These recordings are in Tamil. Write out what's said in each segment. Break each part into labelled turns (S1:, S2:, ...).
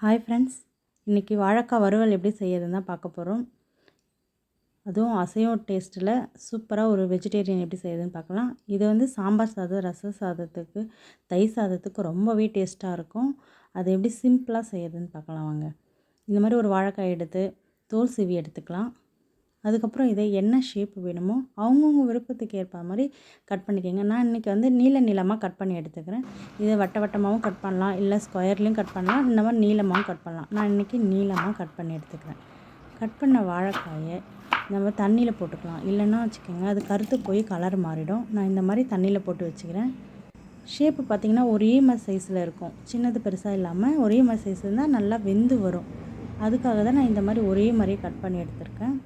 S1: ஹாய் ஃப்ரெண்ட்ஸ் இன்றைக்கி வாழைக்காய் வறுவல் எப்படி செய்யறதுன்னு தான் பார்க்க போகிறோம் அதுவும் அசைவம் டேஸ்ட்டில் சூப்பராக ஒரு வெஜிடேரியன் எப்படி செய்யறதுன்னு பார்க்கலாம். இது வந்து சாம்பார் சாதம் ரச சாதத்துக்கு தயிர் சாதத்துக்கு ரொம்பவே டேஸ்ட்டாக இருக்கும். அதை எப்படி சிம்பிளாக செய்யறதுன்னு பார்க்கலாம் வாங்க. இந்த மாதிரி ஒரு வாழைக்காய் எடுத்து தோல் சீவி எடுத்துக்கலாம். அதுக்கப்புறம் இதை என்ன ஷேப் வேணுமோ அவங்கவுங்க விருப்பத்துக்கு ஏற்ப மாதிரி கட் பண்ணிக்கோங்க. நான் இன்றைக்கி வந்து நீள நீளமாக கட் பண்ணி எடுத்துக்கிறேன். இதை வட்ட வட்டமாகவும் கட் பண்ணலாம். இல்லை ஸ்கொயர்லேயும் கட் பண்ணலாம். இந்த மாதிரி நீளமாகவும் கட் பண்ணலாம். நான் இன்றைக்கி நீளமாக கட் பண்ணி எடுத்துக்கிறேன். கட் பண்ண வாழைக்காயை நம்ம தண்ணியில் போட்டுக்கலாம். இல்லைன்னா வச்சுக்கோங்க அது கருத்து போய் கலர் மாறிடும். நான் இந்த மாதிரி தண்ணியில் போட்டு வச்சுக்கிறேன். ஷேப்பு பார்த்திங்கன்னா ஒரே மாதிரி சைஸில் இருக்கும். சின்னது பெருசாக இல்லாமல் ஒரே மாதிரி சைஸ் இருந்தால் நல்லா வெந்து வரும். அதுக்காக தான் நான் இந்த மாதிரி ஒரே மாதிரியே கட் பண்ணி எடுத்திருக்கேன்.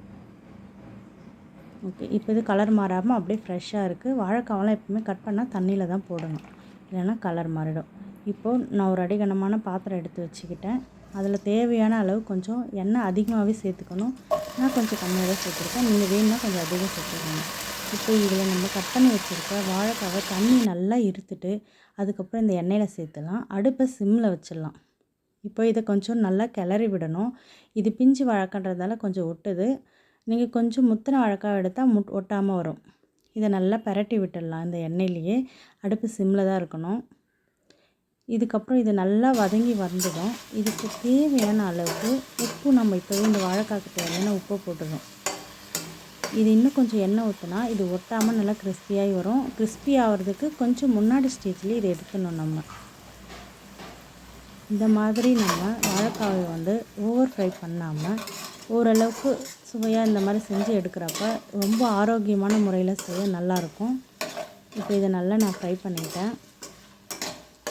S1: ஓகே. இப்போ இது கலர் மாறாமல் அப்படியே ஃப்ரெஷ்ஷாக இருக்குது வாழைக்காவெல்லாம் எப்பவுமே கட் பண்ணால் தண்ணியில் தான் போடணும். இல்லைன்னா கலர் மாறிடும். இப்போது நான் ஒரு அடிகனமான பாத்திரம் எடுத்து வச்சுக்கிட்டேன். அதில் தேவையான அளவு கொஞ்சம் எண்ணெய் அதிகமாகவே சேர்த்துக்கணும். நான் கொஞ்சம் கம்மியாக தான் சேர்த்துருக்கேன். நீங்கள் வேணும்னா கொஞ்சம் அதிகம் சேர்த்துக்கணும் இப்போ இதில் நம்ம கட் பண்ணி வச்சுருக்க வாழைக்காவை தண்ணி நல்லா இருத்துட்டு அதுக்கப்புறம் இந்த எண்ணெயில் சேர்த்துலாம். அடுப்பை சிம்மில் வச்சிடலாம். இப்போ இதை கொஞ்சம் நல்லா கிளறி விடணும். இது பிஞ்சு வழக்கன்றதால கொஞ்சம் ஒட்டுது. நீங்கள் கொஞ்சம் முத்தின அழகாக எடுத்தால் முட் ஒட்டாமல் வரும். இதை நல்லா பரட்டி விட்டுடலாம். இந்த எண்ணெயிலேயே அடுப்பு சிம்மில் தான் இருக்கணும். இதுக்கப்புறம் இது நல்லா வதங்கி வந்துடும். இதுக்கு தேவையான அளவுக்கு உப்பு நம்ம இப்போவே இந்த வாழைக்காய்க்கு தேவையான உப்பை போட்டுடும் இது இன்னும் கொஞ்சம் எண்ணெய் ஊற்றினா இது ஒட்டாமல் நல்லா கிறிஸ்பியாகி வரும். கிறிஸ்பி ஆகிறதுக்கு கொஞ்சம் முன்னாடி ஸ்டேஜ்லேயே இதை எடுத்துடணும் நம்ம. இந்த மாதிரி நம்ம வாழைக்காயை வந்து ஓவர் ஃப்ரை பண்ணாமல் ஓரளவுக்கு சுவையாக இந்த மாதிரி செஞ்சு எடுக்கிறப்ப ரொம்ப ஆரோக்கியமான முறையில் செய்ய நல்லாயிருக்கும். இப்போ இதை நல்லா நான் ஃப்ரை பண்ணிட்டேன்.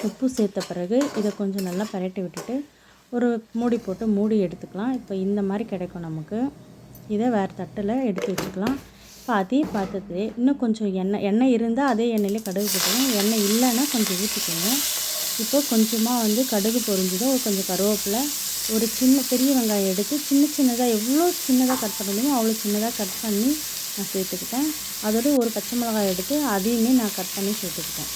S1: உப்பு சேர்த்த பிறகு இதை கொஞ்சம் நல்லா பரட்டி விட்டுட்டு ஒரு மூடி போட்டு மூடி எடுத்துக்கலாம். இப்போ இந்த மாதிரி கிடைக்கும் நமக்கு. இதை வேறு தட்டில் எடுத்து வச்சுக்கலாம். இப்போ அதே பார்த்துட்டு இன்னும் கொஞ்சம் எண்ணெய் எண்ணெய் இருந்தால் அதே எண்ணெயிலே கடுகு போட்டுக்கணும் எண்ணெய் இல்லைன்னா கொஞ்சம் ஊற்றிக்கோங்க இப்போ கொஞ்சமாக வந்து கடுகு பொரிஞ்சதும் கொஞ்சம் கருவேப்பிலை ஒரு சின்ன பெரிய வெங்காயம் எடுத்து சின்ன சின்னதாக எவ்வளோ சின்னதாக கட் பண்ண முடியுமோ அவ்வளோ சின்னதாக கட் பண்ணி நான் சேர்த்துக்கிட்டேன். அதோட ஒரு பச்சை மிளகாய் எடுத்து அதையுமே நான் கட் பண்ணி சேர்த்துக்கிட்டேன்.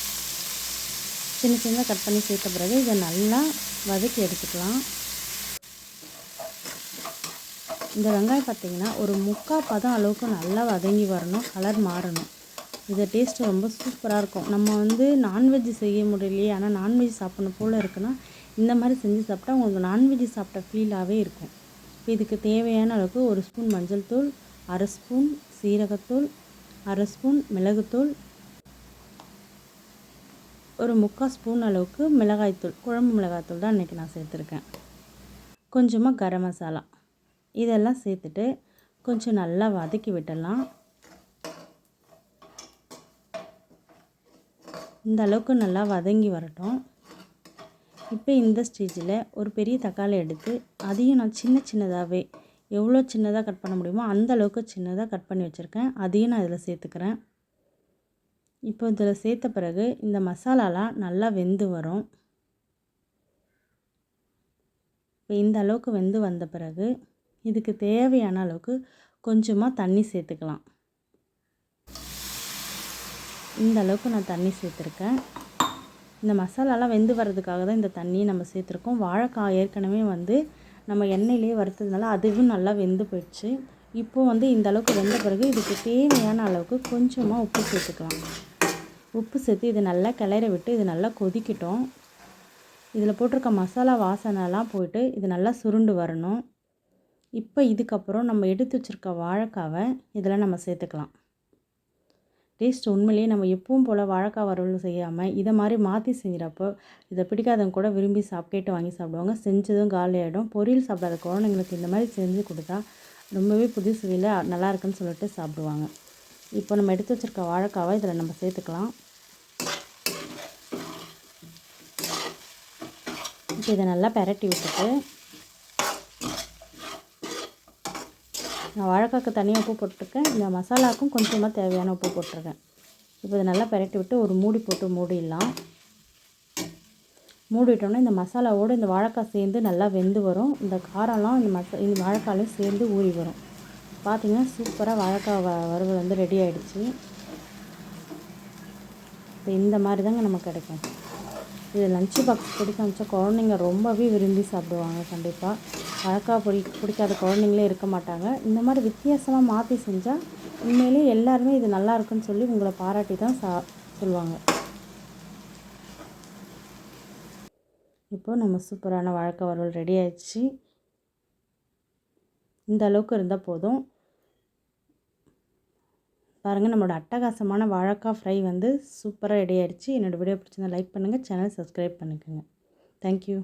S1: சின்ன சின்னதாக கட் பண்ணி சேர்த்த பிறகு இதை நல்லா வதக்கி எடுத்துக்கலாம். இந்த வெங்காயம் பார்த்திங்கன்னா ஒரு முக்கால் பதம் அளவுக்கு நல்லா வதங்கி வரணும் கலர் மாறணும். இது டேஸ்ட்டு ரொம்ப சூப்பராக இருக்கும். நம்ம வந்து நான்வெஜ் செய்ய முடியலையே ஆனால் நான்வெஜ் சாப்பிட்ணும் போல் இருக்குன்னா இந்த மாதிரி செஞ்சு சாப்பிட்டா உங்களுக்கு நான்வெஜ் சாப்பிட்ட ஃபீலாகவே இருக்கும். இப்போ இதுக்கு தேவையான அளவுக்கு ஒரு ஸ்பூன் மஞ்சள் தூள் அரை ஸ்பூன் சீரகத்தூள் அரை ஸ்பூன் மிளகுத்தூள் ஒரு முக்கால் ஸ்பூன் அளவுக்கு மிளகாய்த்தூள் குழம்பு மிளகாய்த்தூள் தான் இன்றைக்கி நான் சேர்த்துருக்கேன். கொஞ்சமாக கரம் மசாலா. இதெல்லாம் சேர்த்துட்டு கொஞ்சம் நல்லா வதக்கி விட்டுடலாம். இந்த அளவுக்கு நல்லா வதங்கி வரட்டும். இப்போ இந்த ஸ்டேஜில் ஒரு பெரிய தக்காளி எடுத்து அதையும் நான் சின்ன சின்னதாகவே எவ்வளோ சின்னதாக கட் பண்ண முடியுமோ அந்த அளவுக்கு சின்னதாக கட் பண்ணி வச்சுருக்கேன். அதையும் நான் இதில் சேர்த்துக்கிறேன். இப்போ இதில் சேர்த்த பிறகு இந்த மசாலாலாம் நல்லா வெந்து வரும். இப்போ இந்த அளவுக்கு வெந்து வந்த பிறகு இதுக்கு தேவையான அளவுக்கு கொஞ்சமாக தண்ணி சேர்த்துக்கலாம். இந்த அளவுக்கு நான் தண்ணி சேர்த்துருக்கேன். இந்த மசாலாலாம் வெந்து வர்றதுக்காக தான் இந்த தண்ணியை நம்ம சேர்த்துருக்கோம். வாழைக்காய் ஏற்கனவே வந்து நம்ம எண்ணெயிலே வறுத்ததுனால அதுவும் நல்லா வெந்து போயிடுச்சு. இப்போது வந்து இந்த அளவுக்கு வெந்த பிறகு இதுக்கு தேவையான அளவுக்கு கொஞ்சமாக உப்பு சேர்த்துக்கலாம். உப்பு சேர்த்து இது நல்லா கிளற விட்டு இது நல்லா கொதிக்கிட்டோம். இதில் போட்டிருக்க மசாலா வாசனைலாம் போயிட்டு இது நல்லா சுருண்டு வரணும். இப்போ இதுக்கப்புறம் நம்ம எடுத்து வச்சுருக்க வாழைக்காவை இதில் நம்ம சேர்த்துக்கலாம். டேஸ்ட் உண்மையிலேயே நம்ம எப்பவும் போல் வாழைக்காய் வறுவல் செய்யாமல் இதை மாதிரி மாற்றி செய்கிறப்போ இதை பிடிக்காதவங்க கூட விரும்பி சாப் கேட்டு வாங்கி சாப்பிடுவாங்க. செஞ்சதும் காலி ஆகிடும் பொரியல் சாப்பிடாத குழந்தைங்களுக்கு இந்த மாதிரி செஞ்சு கொடுத்தா ரொம்பவே புது சுவையில் நல்லா இருக்குன்னு சொல்லிட்டு சாப்பிடுவாங்க. இப்போ நம்ம எடுத்து வச்சுருக்க வாழைக்காவை இதில் நம்ம சேர்த்துக்கலாம். இப்போ இதை நல்லா பெரட்டி விட்டுட்டு நான் வாழைக்காக்கு தனியாக உப்பு போட்டிருக்கேன். இந்த மசாலாவுக்கும் கொஞ்சமாக தேவையான உப்பு போட்டிருக்கேன். இப்போ இதை நல்லா பரட்டி விட்டு ஒரு மூடி போட்டு மூடிடலாம். மூடிட்டோம்னா இந்த மசாலாவோடு இந்த வாழைக்காய் சேர்ந்து நல்லா வெந்து வரும். இந்த காரம்லாம் இந்த மசா இந்த வாழைக்காலையும் சேர்ந்து ஊறி வரும். பார்த்திங்கன்னா சூப்பராக வாழைக்காய் வ வறுவல் வந்து ரெடி ஆகிடுச்சு இப்போ இந்த மாதிரி தாங்க நமக்கு கிடைக்கும். இது லஞ்சு பாக்ஸ் பிடிக்க அமிச்சா குழந்தைங்க ரொம்பவே விரும்பி சாப்பிடுவாங்க கண்டிப்பாக வழக்காக பிடி பிடிக்காத குழந்தைங்களே இருக்க மாட்டாங்க. இந்த மாதிரி வித்தியாசமாக மாற்றி செஞ்சால் உண்மையிலேயே எல்லாருமே இது நல்லா இருக்குன்னு சொல்லி உங்களை பாராட்டி தான் சா சொல்லுவாங்க. இப்போது நம்ம சூப்பரான வழக்க வறுவல் ரெடி ஆயிடுச்சு. இந்த அளவுக்கு இருந்தால் போதும். பாருங்கள் நம்மளோட அட்டகாசமான வாழைக்காய் ஃப்ரை வந்து சூப்பராக ரெடி ஆயிடுச்சு. என்னோடய வீடியோ பிடிச்சிருந்தா லைக் பண்ணுங்கள் சேனல் சப்ஸ்கிரைப் பண்ணிக்கோங்க. தேங்க்யூ